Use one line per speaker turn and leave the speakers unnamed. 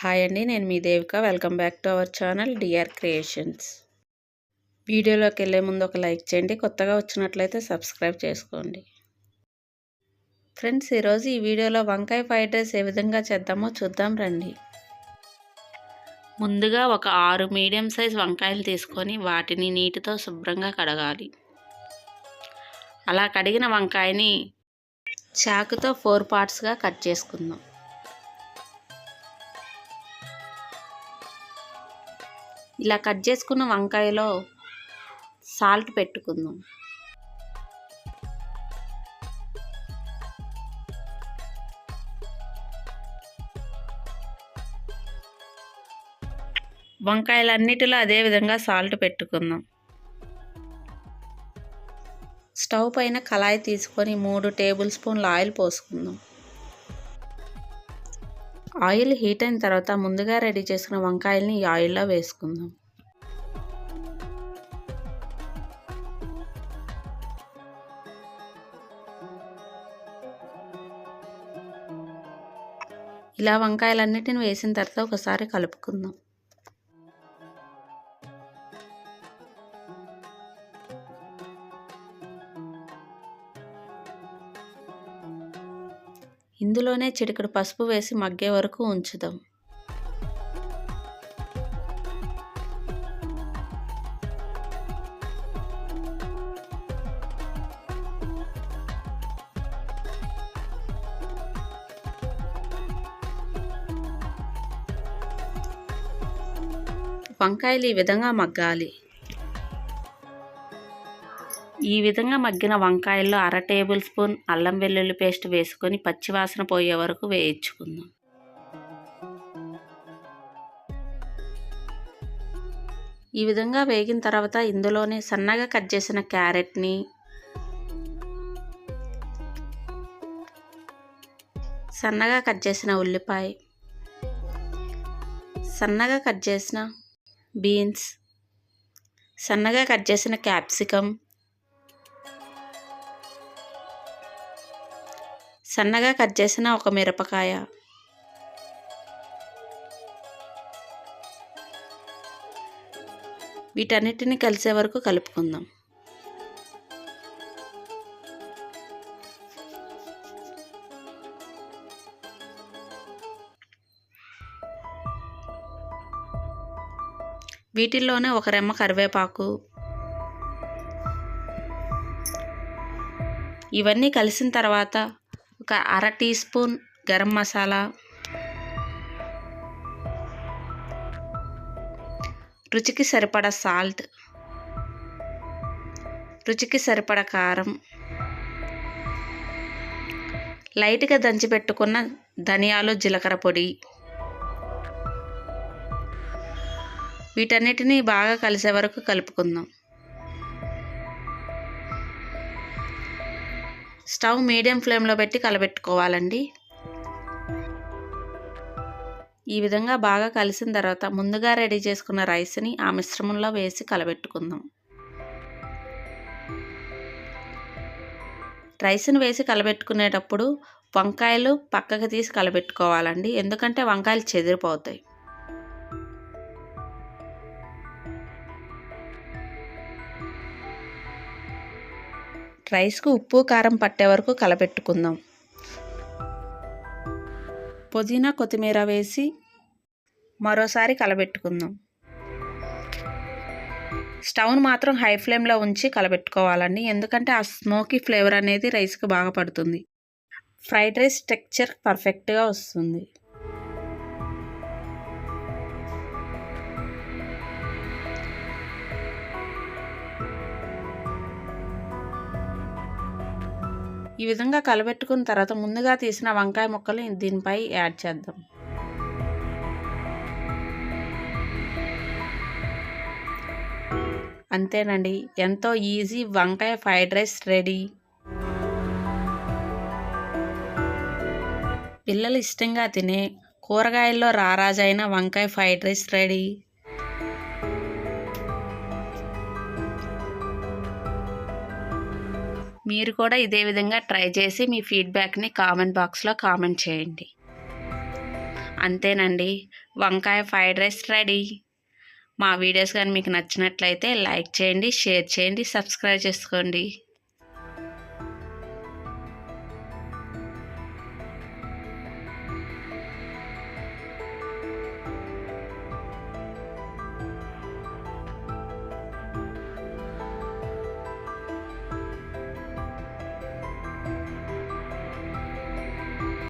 Hi అండి నేను మీ Devika. Welcome back to our channel D R creations. వీడియోలోకి వెళ్ళే ముందు ఒక లైక్ చేయండి కొత్తగా వచ్చినట్లయితే సబ్స్క్రైబ్ చేసుకోండి. ఫ్రెండ్స్ ఈరోజు ఈ వీడియోలో వంకాయ ఫ్రైడ్ రైస్ ఏ విధంగా చేద్దామో చూద్దాం రండి. ముందుగా ఒక ఆరు మీడియం సైజ్ వంకాయలు తీసుకొని వాటిని నీటితో శుభ్రంగా కడగాలి. అలా కడిగిన వంకాయని చాకుతో ఫోర్ పార్ట్స్గా కట్ చేసుకుందాం. ఇలా కట్ చేసుకున్న వంకాయలో సాల్ట్ పెట్టుకుందాం. వంకాయలన్నిటిలో అదే విధంగా సాల్ట్ పెట్టుకుందాం. స్టవ్ పైన కళాయి తీసుకొని మూడు టేబుల్ స్పూన్ల ఆయిల్ పోసుకుందాం. ఆయిల్ హీట్ అయిన తర్వాత ముందుగా రెడీ చేసుకున్న వంకాయల్ని ఈ ఆయిల్లో వేసుకుందాం. ఇలా వంకాయలన్నిటిని వేసిన తర్వాత ఒకసారి కలుపుకుందాం. ఇందులోనే చిటికెడు పసుపు వేసి మగ్గే వరకు ఉంచుదాం. వంకాయలు ఈ విధంగా మగ్గాలి. ఈ విధంగా మగ్గిన వంకాయల్లో అర టేబుల్ స్పూన్ అల్లం వెల్లుల్లి పేస్ట్ వేసుకొని పచ్చివాసన పోయే వరకు వేయించుకుందాం. ఈ విధంగా వేగిన తర్వాత ఇందులోనే సన్నగా కట్ చేసిన క్యారెట్ని సన్నగా కట్ చేసిన ఉల్లిపాయ సన్నగా కట్ చేసిన బీన్స్ సన్నగా కట్ చేసిన క్యాప్సికమ్ సన్నగా కట్ చేసిన ఒక మిరపకాయ. వీటన్నిటిని కలిసే వరకు కలుపుకుందాం. వీటిల్లోనే ఒక రెమ్మ కరివేపాకు. ఇవన్నీ కలిసిన తర్వాత ఒక అర టీ స్పూన్ గరం మసాలా రుచికి సరిపడ సాల్ట్ రుచికి సరిపడ కారం లైట్గా దంచి పెట్టుకున్న ధనియాలు జీలకర్ర పొడి. వీటన్నిటిని బాగా కలిసే వరకు కలుపుకుందాం. స్టవ్ మీడియం ఫ్లేమ్లో పెట్టి కలబెట్టుకోవాలండి. ఈ విధంగా బాగా కలిసిన తర్వాత ముందుగా రెడీ చేసుకున్న రైస్ని ఆ మిశ్రమంలో వేసి కలబెట్టుకుందాం. రైస్ని వేసి కలబెట్టుకునేటప్పుడు వంకాయలు పక్కకు తీసి కలబెట్టుకోవాలండి. ఎందుకంటే వంకాయలు చెదిరిపోతాయి. రైస్కు ఉప్పు కారం పట్టే వరకు కలపెట్టుకుందాం పుదీనా కొత్తిమీర వేసి మరోసారి కలబెట్టుకుందాం. స్టవ్ను మాత్రం హై ఫ్లేమ్లో ఉంచి కలబెట్టుకోవాలండి. ఎందుకంటే ఆ స్మోకీ ఫ్లేవర్ అనేది రైస్కి బాగా పడుతుంది. ఫ్రైడ్ రైస్ టెక్చర్ పర్ఫెక్ట్గా వస్తుంది. ఈ విధంగా కలబెట్టుకున్న తర్వాత ముందుగా తీసిన వంకాయ ముక్కలు దీనిపై యాడ్ చేద్దాం. అంతేనండి ఎంతో ఈజీ వంకాయ ఫ్రైడ్ రైస్ రెడీ. పిల్లలు ఇష్టంగా తినే కూరగాయల్లో రారాజైన వంకాయ ఫ్రైడ్ రైస్ రెడీ. మీరు కూడా ఇదే విధంగా ట్రై చేసి మీ ఫీడ్బ్యాక్ని కామెంట్ బాక్స్లో కామెంట్ చేయండి. అంతేనండి. వంకాయ ఫ్రైడ్ రైస్ రెడీ. మా వీడియోస్ కానీ మీకు నచ్చినట్లయితే లైక్ చేయండి షేర్ చేయండి సబ్స్క్రైబ్ చేసుకోండి.